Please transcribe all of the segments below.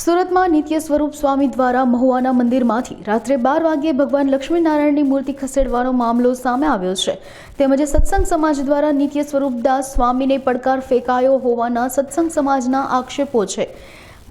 સુરતમાં નિત્ય સ્વરૂપ સ્વામી દ્વારા મહુવાના મંદિરમાંથી રાત્રે બાર વાગ્યે ભગવાન લક્ષ્મીનારાયણની મૂર્તિ ખસેડવાનો મામલો સામે આવ્યો છે. તેમજ સત્સંગ સમાજ દ્વારા નિત્ય સ્વરૂપદાસ સ્વામીને પડકાર ફેંકાયો હોવાના સત્સંગ સમાજના આક્ષેપો છે.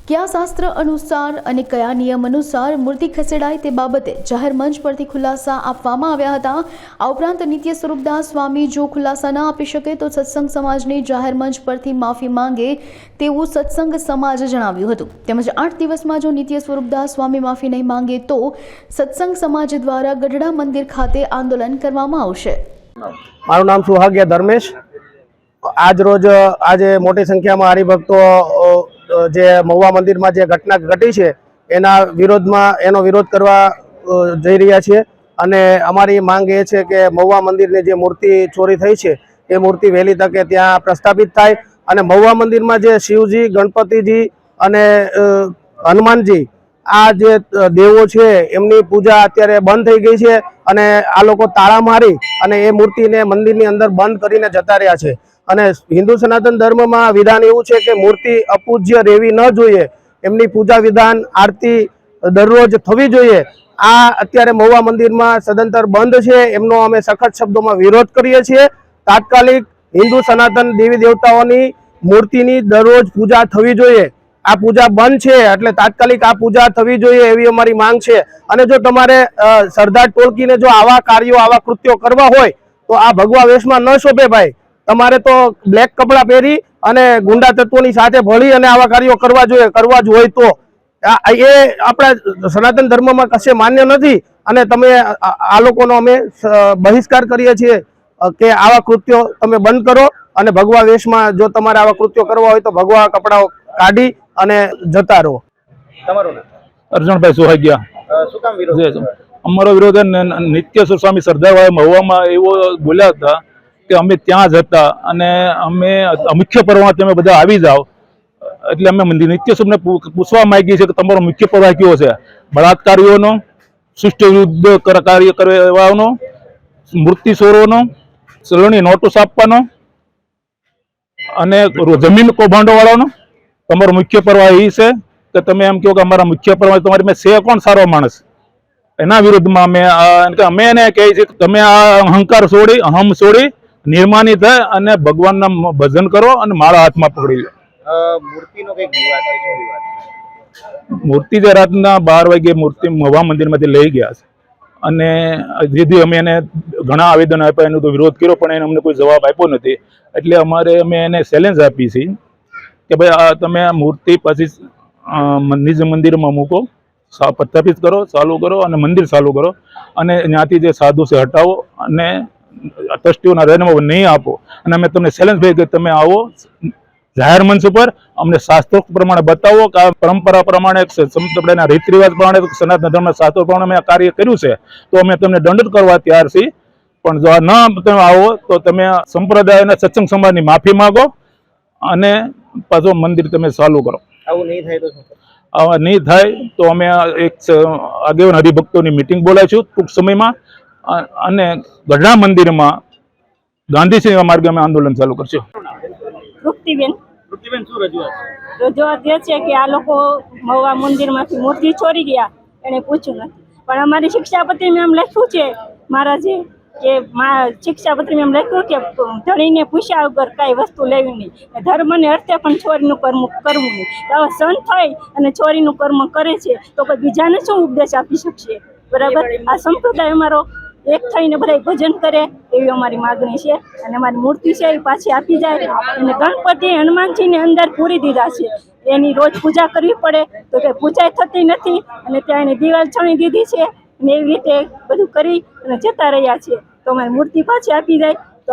કયા શાસ્ત્ર અનુસાર અને કયા નિયમ અનુસાર મૂર્તિ ખસેડાય તે બાબતે જાહેર મંચ પરથી ખુલાસા આપવામાં આવ્યા હતા. આ ઉપરાંત નિત્ય સ્વરૂપદાસ સ્વામી જો ખુલાસા ન આપી શકે તો સત્સંગ સમાજને જાહેર મંચ પરથી માફી માંગે તેવું સત્સંગ સમાજે જણાવ્યું હતું. તેમજ આઠ દિવસમાં જો નિત્ય સ્વરૂપદાસ સ્વામી માફી નહીં માંગે તો સત્સંગ સમાજ દ્વારા ગઢડા મંદિર ખાતે આંદોલન કરવામાં આવશે. મારું નામ સુહાગ્યા ધર્મેશ. આજ રોજ, આજે મોટી સંખ્યામાં હરિભક્તો જે મહુવા મંદિરમાં જે ઘટના ઘટી છે, એના વિરોધમાં, એનો વિરોધ કરવા જઈ રહ્યા છીએ. અને અમારી માંગ એ છે કે મહુવા મંદિરની જે મૂર્તિ ચોરી થઈ છે, એ મૂર્તિ વહેલી તકે ત્યાં પ્રસ્થાપિત થાય. અને મહુવા મંદિરમાં જે શિવજી, ગણપતિજી અને હનુમાનજી, આ જે દેવો છે, એમની પૂજા અત્યારે બંધ થઈ ગઈ છે. અને આ લોકો તાળા મારી અને એ મૂર્તિને મંદિરની અંદર બંધ કરીને જતા રહ્યા છે. અને હિન્દુ સનાતન ધર્મમાં વિધાન એવું છે કે મૂર્તિ અપૂજ્ય રહેવી ન જોઈએ, એમની પૂજા વિધાન, આરતી દરરોજ થવી જોઈએ. આ અત્યારે મહુવા મંદિરમાં સદંતર બંધ છે. એમનો અમે સખત શબ્દોમાં વિરોધ કરીએ છીએ. તાત્કાલિક હિન્દુ સનાતન દેવી દેવતાઓની મૂર્તિની દરરોજ પૂજા થવી જોઈએ. આ પૂજા બંધ છે એટલે તાત્કાલિક આ પૂજા થવી જોઈએ એવી અમારી માંગ છે. અને જો તમારે સરદાર ટોળકીને જો આવા કાર્યો, આવા કૃત્યો કરવા હોય, તો આ ભગવા વેશમાં ન શોભે ભાઈ. તમારે તો બ્લેક કપડાં પહેરી અને ગુંડા તત્વોની સાથે ભળી અને આવા કાર્યો કરવા જોઈએ કરવા જ હોય તો. આ- એ આપણા સનાતન ધર્મમાં કશે માન્ય નથી અને તમે આ લોકોનો અમે બહિષ્કાર કરીએ છીએ કે આવા કૃત્યો તમે બંધ કરો અને ભગવા વેશમાં જો તમારે આવા કૃત્યો કરવા હોય તો ભગવા કપડાઓ કાઢી અને જતા રહો. અર્જુનભાઈ સુહાગ્યા? અમારો વિરોધ નિત્ય સ્વામી સરદારભાઈ મહુવામાં એવો બોલ્યા હતા કે અમે ત્યાં જ હતા અને અમે, મુખ્ય પર્વમાં તમે બધા આવી જાઓ. એટલે અમે મંદિર નિત્ય પૂ- પૂછવા માંગીએ છીએ કે તમારો મુખ્ય પ્રવાહ કયો છે? બળાત્કારીઓનો સૃષ્ટિ વિરુદ્ધ કાર્ય કરવાનો મૂર્તિ ચોરોનો, ચલણી નોટિસ આપવાનો અને જમીન કૌભાંડો વાળાનો તમારો મુખ્ય પ્રવાહ એ છે કે તમે એમ કહો કે અમારા મુખ્ય પ્રવાહ તમારી મેં છે કોણ સારો માણસ? એના વિરુદ્ધમાં અમે અમે એને કહીએ છીએ કે તમે આ અહંકાર છોડી, અહમ છોડી નિર્માની થાય અને ભગવાનના ભજન કરો અને માળા હાથમાં પકડી લો. મૂર્તિનો કંઈક વિવાદ છે? મૂર્તિ જે રાતના બાર વાગે મૂર્તિ મવા મંદિરમાંથી લઈ ગયા છે. અને જેથી અમે એને ઘણા આવેદન આપ્યા એનો તો વિરોધ કર્યો પણ એને અમને કોઈ જવાબ આપ્યો નથી. એટલે અમારે અમે એને ચેલેન્જ આપી છે કે ભાઈ આ તમે આ મૂર્તિ પછી નિજ મંદિરમાં મૂકો પ્રસ્થાપિત કરો ચાલુ કરો અને મંદિર ચાલુ કરો. અને ત્યાંથી જે સાધુ છે હટાવો અને ટ્રસ્ટીઓના રહેનામાં નહીં આપો. અને અમે તમને ચેલેન્જ ભાઈ કે તમે આવો જાહેર મંચ ઉપર અમને શાસ્ત્રો પ્રમાણે બતાવો કે આ પરંપરા પ્રમાણે સંપ્રદાયના રીત રિવાજ પ્રમાણે સનાતન ધર્મના શાસ્ત્રો પ્રમાણે અમે આ કાર્ય કર્યું છે તો અમે તમને દંડિત કરવા તૈયાર છીએ. પણ જો આ ન તમે આવો તો તમે સંપ્રદાયના સત્સંગ સમાજની માફી માગો અને પાછો મંદિર તમે ચાલુ કરો. આવું નહીં થાય તો આવા નહીં થાય તો અમે એક આગેવાન હરિભક્તોની મિટિંગ બોલાવીશું ટૂંક સમયમાં. અને ગઢડા મંદિરમાં ગાંધી સેવા માર્ગે અમે આંદોલન ચાલુ કરશું. તૃપ્તિબેન તૃપ્તિબેન શું રજૂઆત છે? રજૂઆત એ છે કે આ લોકો મહુવા મંદિરમાંથી મૂર્તિ ચોરી ગયા એને પૂછ્યું નથી. પણ અમારી શિક્ષાપત્રીમાં એમ લખ્યું છે મહારાજે કે મા શિક્ષાપત્રીમાં એમ લખ્યું કે ધણીને પૂછ્યા વગર કાંઈ વસ્તુ લેવી નહીં. ધર્મને અર્થે પણ ચોરીનું કર્મ કરવું નહીં. તો સંત થઈ અને ચોરીનું કર્મ કરે છે તો કોઈ બીજાને શું ઉપદેશ આપી શકશે? બરાબર? આ સંપ્રદાય અમારો એક થઈને બધા ભજન કરે એવી અમારી માગણી છે. અને અમારી મૂર્તિ છે એ પાછી આપી જાય. અને ગણપતિ હનુમાનજીને અંદર પૂરી દીધા છે. એની રોજ પૂજા કરવી પડે તો કે પૂજા થતી નથી. અને ત્યાં એની દિવાલ છણી દીધી છે. અને એવી રીતે બધું કરી અને જતા રહ્યા છે. તો અમારી મૂર્તિ પાછી આપી જાય. તો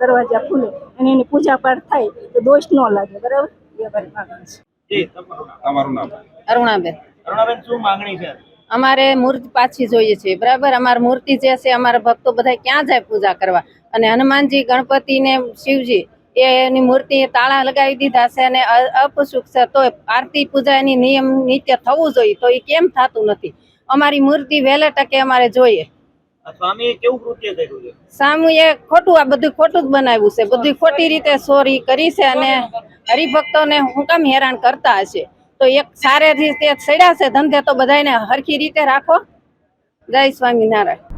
દરવાજા ખુલે. અને એની પૂજા પાઠ થાય તો દોષ ન લાગે. બરાબર? એ અમારી માગણી છે. જી તમારું નામ. તમારું નામ? અરુણાબેન. અરુણાબેન શું માંગણી છે? અમારે મૂર્તિ પાછી જોઈએ છે બરાબર? અમારી મૂર્તિ જે છે અમારા ભક્તો બધા ક્યાં જાય પૂજા કરવા? અને હનુમાનજી ગણપતિ ને શિવજી એની મૂર્તિ તાળા લગાવી દીધા છે અને અપશુક છે તો આરતી પૂજા એની નિયમ નિત્ય થવું જોઈએ તો એ કેમ થતું નથી? અમારી મૂર્તિ વહેલે ટકે અમારે જોઈએ. સ્વામીએ ખોટું આ બધું ખોટું જ બનાવ્યું છે બધું ખોટી રીતે ચોરી કરી છે અને હરિભક્તોને હું કામ હેરાન કરતા હશે. તો એક સારી રીતે સડ્યા છે. ધંધે તો બધાને હરખી રીતે રાખો. જય સ્વામિનારાયણ.